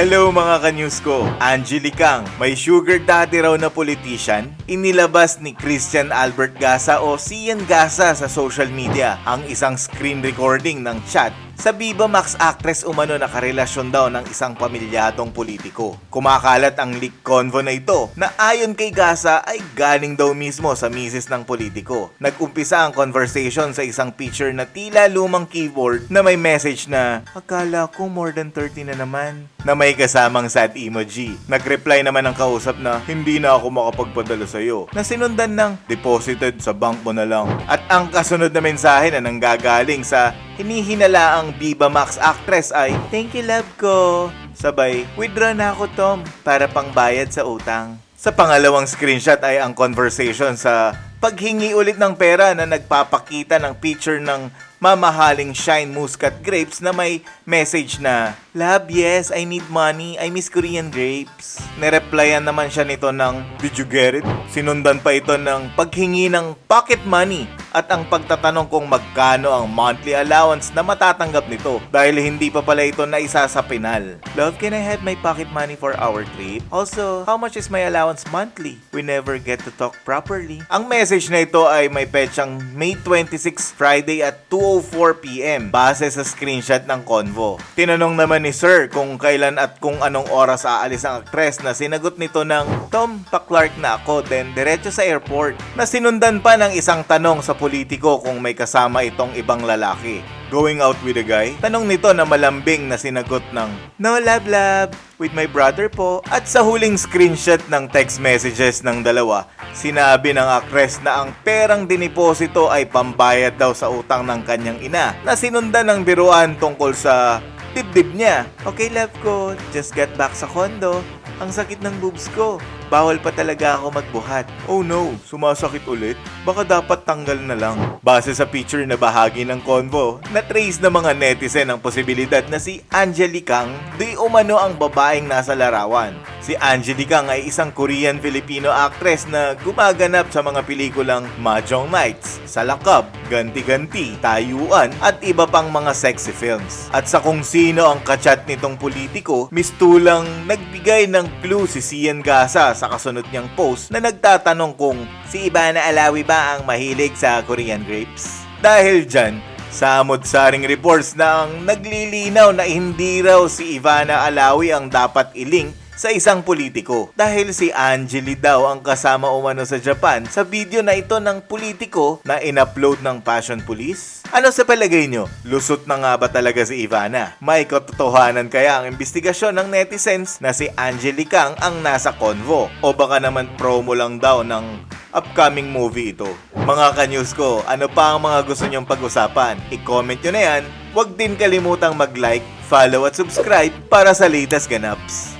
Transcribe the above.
Hello mga ka-news ko, Angelic Kang, may sugar daddy raw na politician, inilabas ni Christian Albert Gasa o Cian Gasa sa social media ang isang screen recording ng chat sa Viva Max actress umano na karelasyon daw ng isang pamilyadong politiko. Kumakalat ang leak convo na ito na ayon kay Gasa ay galing daw mismo sa misis ng politiko. Nag-umpisa ang conversation sa isang picture na tila lumang keyboard na may message na Akala ko more than 30 na naman na may kasamang sad emoji. Nag-reply naman ang kausap na hindi na ako makapagpadala sa'yo na sinundan ng deposited sa bank mo na lang. At ang kasunod na mensahe na nanggagaling sa hinihinala ang Viva Max actress ay Thank you love ko. Sabay, withdraw na ako Tom para pangbayad sa utang. Sa pangalawang screenshot ay ang conversation sa paghingi ulit ng pera na nagpapakita ng picture ng mamahaling shine muscat grapes na may message na Love, yes, I need money. I miss Korean grapes. Nereplyan naman siya nito ng Did you get it? Sinundan pa ito ng paghingi ng pocket money at ang pagtatanong kung magkano ang monthly allowance na matatanggap nito dahil hindi pa pala ito naisa sa pinal. Love, can I have my pocket money for our trip? Also, how much is my allowance monthly? We never get to talk properly. Ang message na ito ay may petsang May 26 Friday at 2.04pm base sa screenshot ng convo. Tinanong naman ni Sir kung kailan at kung anong oras aalis ang actress na sinagot nito ng Tom, pa-Clark na ako then diretso sa airport na sinundan pa ng isang tanong sa politiko kung may kasama itong ibang lalaki. Going out with a guy? Tanong nito na malambing na sinagot ng No love love, with my brother po. At sa huling screenshot ng text messages ng dalawa, sinabi ng actress na ang perang diniposito ay pambayad daw sa utang ng kanyang ina na sinundan ng biruan tungkol sa dibdib niya. Okay love ko, just got back sa condo. Ang sakit ng boobs ko. Bawal pa talaga ako magbuhat. Oh no, sumasakit ulit? Baka dapat tanggal na lang. Base sa picture na bahagi ng convo, na-trace ng mga netizen ang posibilidad na si Angelicang di umano ang babaeng nasa larawan. Si Angelicang ay isang Korean-Filipino actress na gumaganap sa mga pelikulang Mahjong Nights, Salakab, Ganti-Ganti, Tayuan at iba pang mga sexy films. At sa kung sino ang kachat nitong politiko, mistulang nagbigay ng clue si Cian Gasa sa kasunod niyang post na nagtatanong kung si Ivana Alawi ba ang mahilig sa Korean grapes? Dahil dyan, Samod-saring reports na ang naglilinaw na hindi raw si Ivana Alawi ang dapat iling sa isang politiko dahil si Angeli daw ang kasama umano sa Japan sa video na ito ng politiko na in-upload ng Passion Police? Ano sa palagay nyo? Lusot na nga ba talaga si Ivana? May katotohanan kaya ang investigasyon ng netizens na si Angeli Kang ang nasa convo? O baka naman promo lang daw ng upcoming movie ito. Mga ka-news ko, ano pa ang mga gusto nyong pag-usapan? I-comment nyo na yan. Huwag din kalimutang mag-like, follow at subscribe para sa latest ganaps.